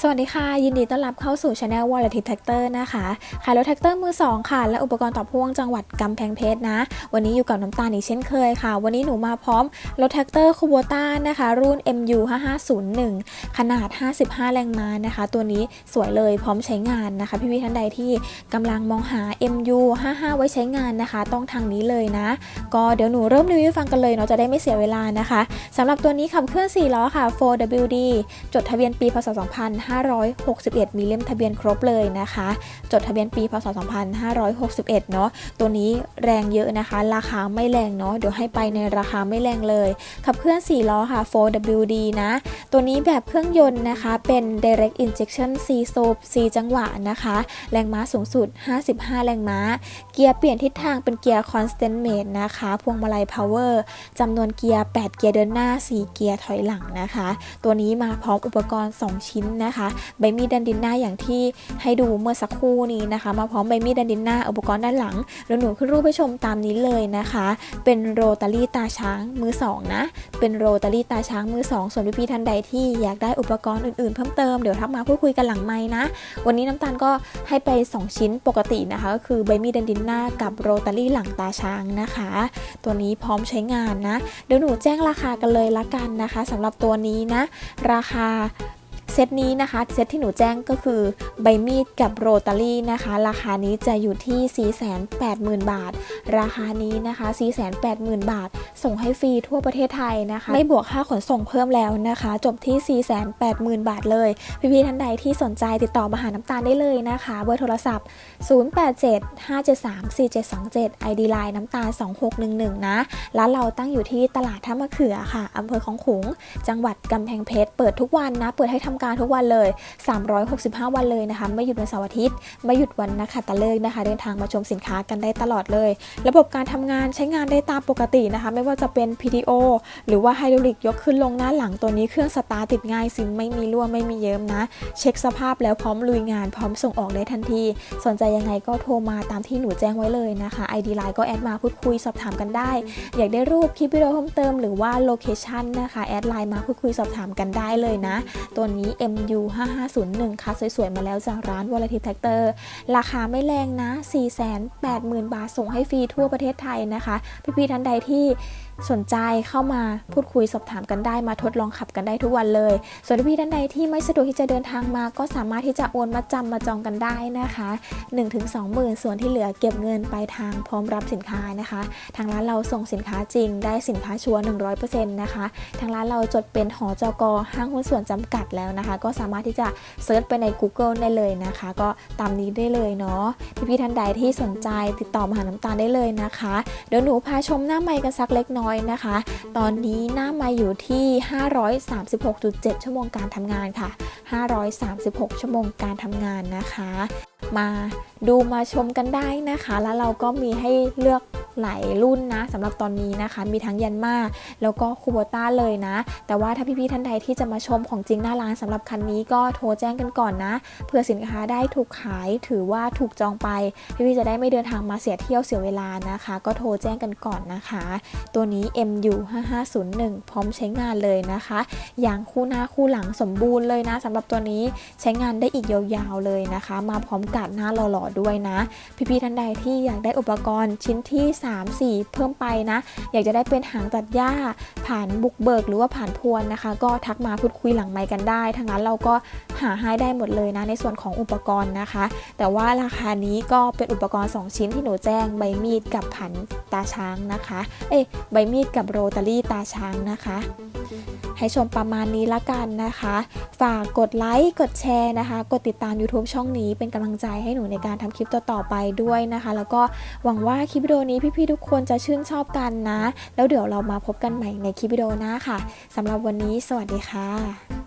สวัสดีค่ะ ยินดีต้อนรับเข้าสู่ช anel w a l l e t Tractor นะคะขายรถแท็กเตอร์มือ 2 ค่ะ และอุปกรณ์ต่อพ่วงจังหวัดกำแพงเพชรนะ วันนี้อยู่กับน้ำตาลอีกเช่นเคยค่ะ วันนี้หนูมาพร้อมรถแท็กเตอร์คูโบต้านะคะ รุ่น MU 5501 ขนาด 55 แรงม้านะคะ ตัวนี้สวยเลยพร้อมใช้งานนะคะ พี่ๆท่านใดที่กำลังมองหา MU 55 ไว้ใช้งานนะคะ ต้องทางนี้เลยนะ ก็เดี๋ยวหนูเริ่มรีวิวฟังกันเลยเนาะจะได้ไม่เสียเวลานะคะสำหรับตัวนี้ขับเคลื่อน4ล้อค่ะ 4WD จดทะเบียนปีพศ2561 มีเล่มทะเบียนครบเลยนะคะ จดทะเบียนปีพศ 2561 เนาะตัวนี้แรงเยอะนะคะ ราคาไม่แรงเนาะเดี๋ยวให้ไปในราคาไม่แรงเลย ขับเคลื่อน 4 ล้อค่ะ 4WD นะ ตัวนี้แบบเครื่องยนต์นะคะ เป็น direct injection C s o p 4จังหวะนะคะ แรงม้าสูงสุด 55 แรงม้า เกียร์เปลี่ยนทิศทางเป็นเกียร์ constant mate นะคะ พวงมาลัย power จำนวนเกียร์ 8 เกียร์เดินหน้า 4 เกียร์ถอยหลังนะคะ ตัวนี้มาพร้อมอุปกรณ์ 2 ชิ้นนะคะใบมีดดันดินหน้าอย่างที่ให้ดูเมื่อสักครู่นี้นะคะ มาพร้อมใบมีดดันดินหน้าอุปกรณ์ด้านหลังแล้วหนูขึ้นรูปให้ชมตามนี้เลยนะคะ เป็นโรตารี่ตาช้างมือสองนะเป็นโรตารี่ตาช้างมือสองส่วนพี่ๆท่านใดที่อยากได้อุปกรณ์อื่นๆ เพิ่มเติมเดี๋ยวทักมาพูดคุยกันหลังไม้นะ วันนี้น้ำตาลก็ให้ไป 2 ชิ้นปกตินะคะ ก็คือใบมีดดันดินหน้ากับโรตารี่หลังตาช้างนะคะ ตัวนี้พร้อมใช้งานนะ เดี๋ยวหนูแจ้งราคากันเลยละกันนะคะสำหรับตัวนี้นะ ราคา เซตนี้นะคะ เซตที่หนูแจ้งก็คือใบมีดกับโรตารี่นะคะ ราคานี้จะอยู่ที่ 480,000 บาท ราคานี้นะคะ 480,000 บาท ส่งให้ฟรีทั่วประเทศไทยนะคะ ไม่บวกค่าขนส่งเพิ่มแล้วนะคะ จบที่ 480,000 บาทเลย พี่ๆท่านใดที่สนใจติดต่อมาหาน้ำตาลได้เลยนะคะ เบอร์โทรศัพท์ 0875734727 ID Line น้ำตาล 2611 นะร้านเราตั้งอยู่ที่ตลาดท่ามะเขือค่ะอำเภอของขลุง จังหวัดกำแพงเพชร เปิดทุกวันนะ เปิดให้ทำการทุกวันเลย 365 วันเลยนะคะไม่หยุดวันเสาร์อาทิตย์ ไม่หยุดวันนะคะตะเลิกนะคะ เดินทางมาชมสินค้ากันได้ตลอดเลย ระบบการทำงานใช้งานได้ตามปกตินะคะ ไม่ว่าจะเป็น PTO หรือว่าไฮดรอลิกยกขึ้นลงหน้าหลังตัวนี้เครื่องสตาร์ติดง่ายซิงไม่มีรั่วไม่มีเยิ้มนะ เช็คสภาพแล้วพร้อมลุยงานพร้อมส่งออกได้ทันที สนใจยังไงก็โทรมาตามที่หนูแจ้งไว้เลยนะคะ ID Line ก็แอดมาพูดคุยสอบถามกันได้ อยากได้รูปคลิปวิดีโอเพิ่มเติมหรือว่าโลเคชันนะคะแอดไลน์มาพูดคุยสอบถามกันได้เลยนะ ตัวนี้ MU 5501 ค่ะ สวย ๆ มาแล้วจากร้าน v o l a t i l Tractor ราคาไม่แรงนะ 480,000 บาทส่งให้ฟรีทั่วประเทศไทยนะคะ พี่ๆท่านใดที่สนใจเข้ามาพูดคุยสอบถามกันได้มาทดลองขับกันได้ทุกวันเลย ส่วนพี่ท่านใดที่ไม่สะดวกที่จะเดินทางมา ก็สามารถที่จะโอนมาจำมาจองกันได้นะคะ 1-2หมื่นส่วนที่เหลือเก็บเงินปลายทางพร้อมรับสินค้านะคะ ทางร้านเราส่งสินค้าจริงได้สินค้าชัวร์100%นะคะ ทางร้านเราจดเป็นหอจกห้างหุ้นส่วนจำกัดแล้วนะคะ ก็สามารถที่จะเซิร์ชไปใน Google ได้เลยนะคะ ก็ตามนี้ได้เลยเนาะพี่ๆท่านใดที่สนใจติดต่อมาหาน้ำตาลได้เลยนะคะ เดี๋ยวหนูพาชมหน้าไมค์กันสักเล็กน้อยนะคะ ตอนนี้หน้ามาอยู่ที่ 536.7 ชั่วโมงการทำงานค่ะ 536 ชั่วโมงการทำงานนะคะ มาดูมาชมกันได้นะคะ แล้วเราก็มีให้เลือก หลายรุ่นนะสำหรับตอนนี้นะคะ มีทั้งยันมาแล้วก็คูโบต้าเลยนะ แต่ว่าถ้าพี่ๆท่านใดที่จะมาชมของจริงหน้าร้านสำหรับคันนี้ก็โทรแจ้งกันก่อนนะเพื่อสินค้าได้ถูกขายถือว่าถูกจองไป พี่ๆจะได้ไม่เดินทางมาเสียเที่ยวเสียเวลานะคะ ก็โทรแจ้งกันก่อนนะคะ ตัวนี้ MU 5501 พร้อมใช้งานเลยนะคะอย่างคู่หน้าคู่หลังสมบูรณ์เลยนะสำหรับตัวนี้ใช้งานได้อีกยาวๆเลยนะคะ มาพร้อมกับหน้าหล่อๆด้วยนะ พี่ๆท่านใดที่อยากได้อุปกรณ์ชิ้นที่3 4 เพิ่มไปนะ อยากจะได้เป็นหางตัดหญ้า ผ่านบุกเบิกหรือว่าผ่านพวนนะคะ ก็ทักมาพูดคุยหลังไมค์กันได้ทางนั้นเราก็หาให้ได้หมดเลยนะในส่วนของอุปกรณ์นะคะ แต่ว่าราคานี้ก็เป็นอุปกรณ์ 2 ชิ้นที่หนูแจ้งใบมีดกับผันตาช้างนะคะ เอ้ใบมีดกับโรตารี่ตาช้างนะคะ ให้ชมประมาณนี้ละกันนะคะ ฝากกดไลค์กดแชร์นะคะ กดติดตาม YouTube ช่องนี้เป็นกำลังใจให้หนูในการทำคลิปต่อๆไปด้วยนะคะ แล้วก็หวังว่าคลิปวิดีโอนี้พี่ๆทุกคนจะชื่นชอบกันนะ แล้วเดี๋ยวเรามาพบกันใหม่ในคลิปวิดีโอหน้าค่ะสำหรับวันนี้สวัสดีค่ะ